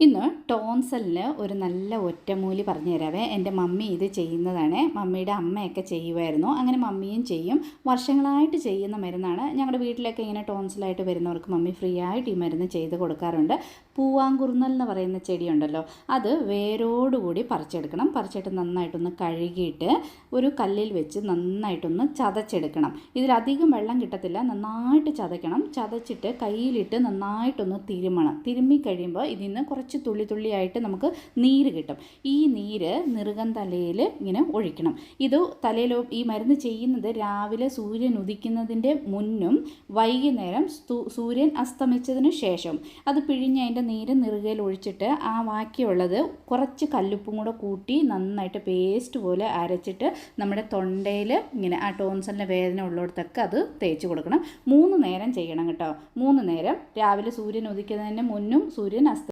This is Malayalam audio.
ഇന്ന് ടോൺസലിന് ഒരു നല്ല ഒറ്റമൂലി പറഞ്ഞു തരാവേ. എന്റെ മമ്മി ഇത് ചെയ്യുന്നതാണ്. മമ്മിയുടെ അമ്മയൊക്കെ ചെയ്യുമായിരുന്നു. അങ്ങനെ മമ്മിയും ചെയ്യും. വർഷങ്ങളായിട്ട് ചെയ്യുന്ന മരുന്നാണ്. ഞങ്ങളുടെ വീട്ടിലൊക്കെ ഇങ്ങനെ ടോൺസലായിട്ട് വരുന്നവർക്ക് മമ്മി ഫ്രീ ആയിട്ട് ഈ മരുന്ന് ചെയ്ത് കൊടുക്കാറുണ്ട്. പൂവാങ്കുറുന്നൽ എന്ന് പറയുന്ന ചെടിയുണ്ടല്ലോ അത് വേരോടുകൂടി പറിച്ചെടുക്കണം. പറിച്ചിട്ട് നന്നായിട്ടൊന്ന് കഴുകിയിട്ട് ഒരു കല്ലിൽ വെച്ച് നന്നായിട്ടൊന്ന് ചതച്ചെടുക്കണം. ഇതിലധികം വെള്ളം കിട്ടത്തില്ല. നന്നായിട്ട് ചതയ്ക്കണം. ചതച്ചിട്ട് കയ്യിലിട്ട് നന്നായിട്ടൊന്ന് തിരുമണം. തിരുമ്മി കഴിയുമ്പോൾ ഇതിൽ നിന്ന് കുറച്ച് തുള്ളി തുള്ളിയായിട്ട് നമുക്ക് നീര് കിട്ടും. ഈ നീര് നിറുകം തലയിൽ ഇങ്ങനെ ഒഴിക്കണം. ഇത് തലയിൽ ഈ മരുന്ന് ചെയ്യുന്നത് രാവിലെ സൂര്യൻ ഉദിക്കുന്നതിന്റെ മുന്നും വൈകുന്നേരം സൂര്യൻ അസ്തമിച്ചതിന് ശേഷം അത് പിഴിഞ്ഞ് അതിന്റെ നീര് നിറുകയിൽ ഒഴിച്ചിട്ട് ആ ബാക്കിയുള്ളത് കുറച്ച് കല്ലുപ്പും കൂടെ കൂട്ടി നന്നായിട്ട് പേസ്റ്റ് പോലെ അരച്ചിട്ട് നമ്മുടെ തൊണ്ടയിൽ ഇങ്ങനെ ആ ടോൺസലിന്റെ വേദന ഉള്ളിടത്തൊക്കെ അത് തേച്ച് കൊടുക്കണം. മൂന്ന് നേരം ചെയ്യണം കേട്ടോ. മൂന്ന് നേരം രാവിലെ സൂര്യൻ ഉദിക്കുന്നതിന് മുന്നും സൂര്യൻ അസ്ത